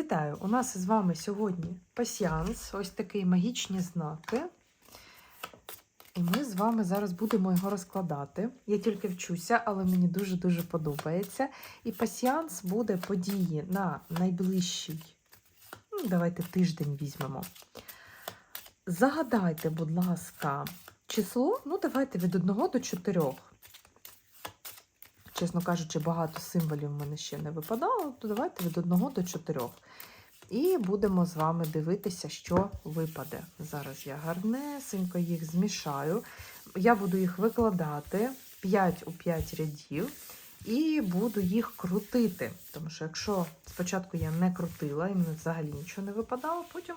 Вітаю! У нас з вами сьогодні пасіанс, ось такі магічні знаки. І ми з вами зараз будемо його розкладати. Я тільки вчуся, але мені дуже-дуже подобається. І пасіанс буде події на найближчий, ну, давайте тиждень візьмемо. Загадайте, будь ласка, число, ну, давайте від 1 до 4. Чесно кажучи, багато символів в мене ще не випадало, то давайте від 1 до 4. І будемо з вами дивитися, що випаде. Зараз я гарнесенько їх змішаю. Я буду їх викладати 5 у 5 рядів і буду їх крутити. Тому що якщо спочатку я не крутила і мені взагалі нічого не випадало, потім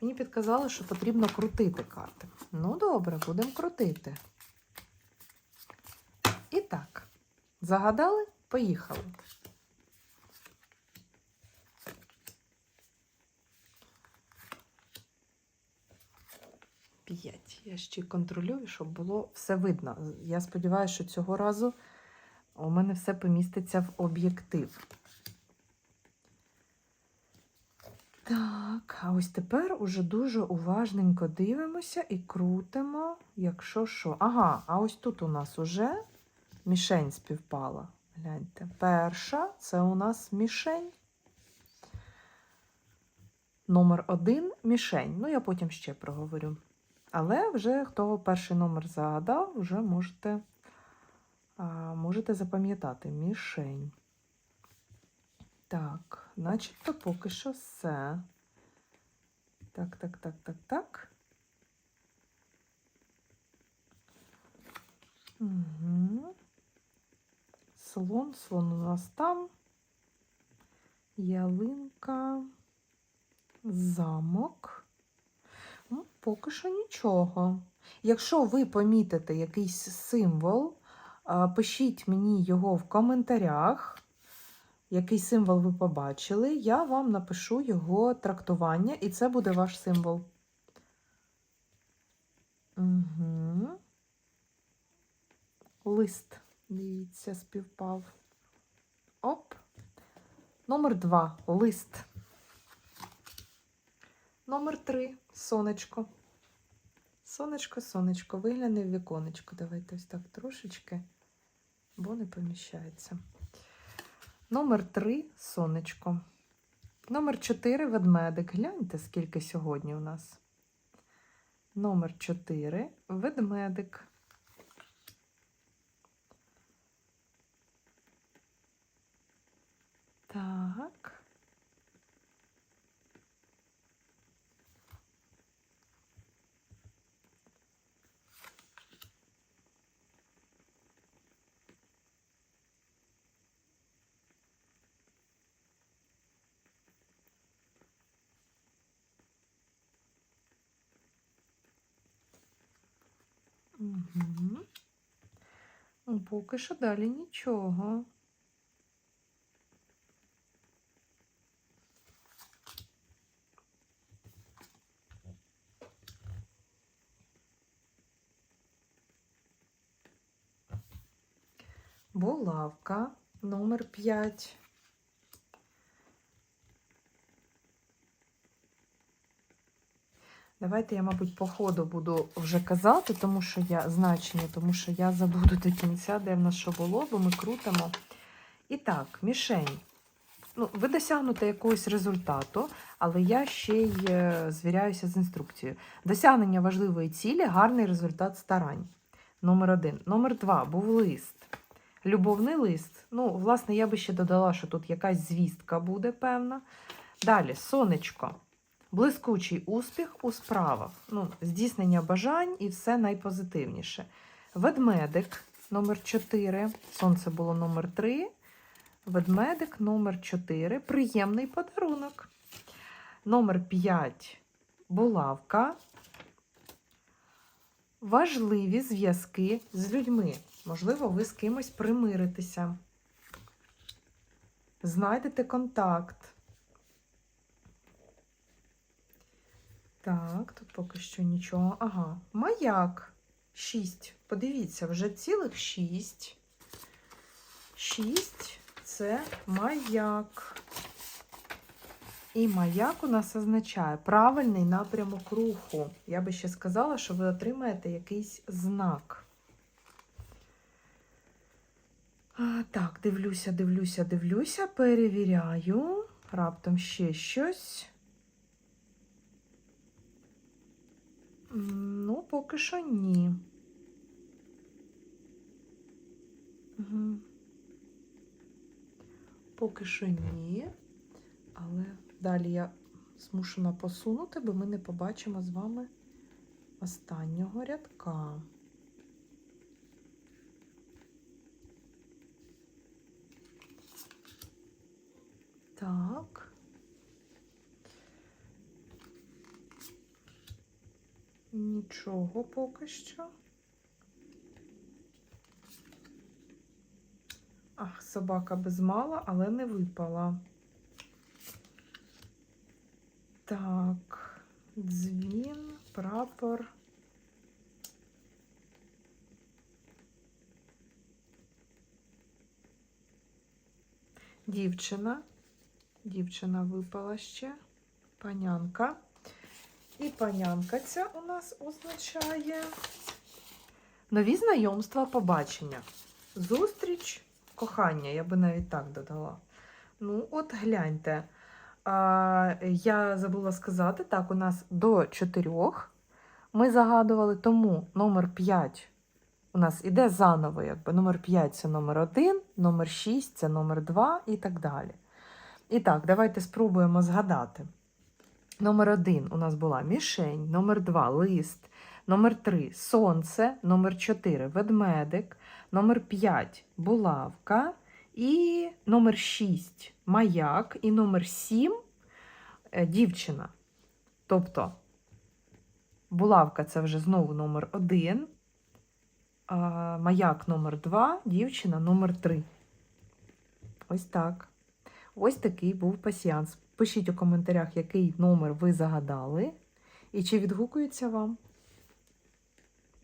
мені підказали, що потрібно крутити карти. Ну, добре, будемо крутити. І так. Загадали? Поїхали. П'ять. Я ще контролюю, щоб було все видно. Я сподіваюся, що цього разу у мене все поміститься в об'єктив. Так, а ось тепер уже дуже уважненько дивимося і крутимо, якщо що. Ага, а ось тут у нас уже мішень співпала. Гляньте. Перша це у нас мішень. Номер один мішень. Ну, я потім ще проговорю. Але вже хто перший номер загадав, вже можете, можете запам'ятати мішень. Так, начебто поки що все. Так, так, так, так, так. Угу. Слон, слон у нас там. Ялинка, замок. Ну, поки що нічого. Якщо ви помітите якийсь символ, пишіть мені його в коментарях. Який символ ви побачили, я вам напишу його трактування, і це буде ваш символ. Угу. Лист. Дивіться, співпав. Оп. Номер два лист. Номер три сонечко. Сонечко, сонечко. Вигляне в віконечко. Давайте ось так трошечки, бо не поміщається. Номер три сонечко. Номер чотири ведмедик. Гляньте, скільки сьогодні у нас. Номер чотири ведмедик. Так. Угу. Поки що далі нічого. Булавка номер 5. Давайте я, мабуть, по ходу буду вже казати, тому що я значення, тому що я забуду до кінця, де в нас що було, бо ми крутимо. І так, мішень. Ну, ви досягнете якогось результату, але я ще й е, звіряюся з інструкцією. Досягнення важливої цілі гарний результат старань. Номер один. Номер два був лист. Любовний лист. Ну, власне, я би ще додала, що тут якась звістка буде, певна. Далі, сонечко. Блискучий успіх у справах. Ну, здійснення бажань і все найпозитивніше. Ведмедик номер 4. Сонце було номер 3. Ведмедик номер 4. Приємний подарунок. Номер 5. Булавка. Важливі зв'язки з людьми. Можливо, ви з кимось примиритеся. Знайдете контакт. Так, тут поки що нічого. Ага, маяк. Шість. Подивіться, вже цілих шість. Шість це маяк. І маяк у нас означає правильний напрямок руху. Я би ще сказала, що ви отримаєте якийсь знак. Так, дивлюся, дивлюся, дивлюся, перевіряю. Раптом ще щось. М, Ну, поки що ні. Угу. Поки що ні. Але далі я змушена посунути, бо ми не побачимо з вами останнього рядка. Так. Нічого поки що. Ах, собака без мала, але не випала. Так, дзвін, прапор. Дівчина. Дівчина випала ще. Панянка. І панянка ця у нас означає нові знайомства, побачення. Зустріч, кохання, я би навіть так додала. Ну, от гляньте. А, я забула сказати, так, у нас до чотирьох ми загадували, тому номер 5 у нас іде заново, якби номер 5 це номер 1, номер 6 це номер 2 і так далі. І так, давайте спробуємо згадати. Номер 1 у нас була мішень, номер 2 лист, номер 3 сонце, номер 4 ведмедик, номер 5 булавка, і номер 6 маяк, і номер 7 е, дівчина. Тобто булавка це вже знову номер 1, а маяк номер 2, дівчина номер 3. Ось так. Ось такий був пасіанс. Пишіть у коментарях, який номер ви загадали, і чи відгукується вам.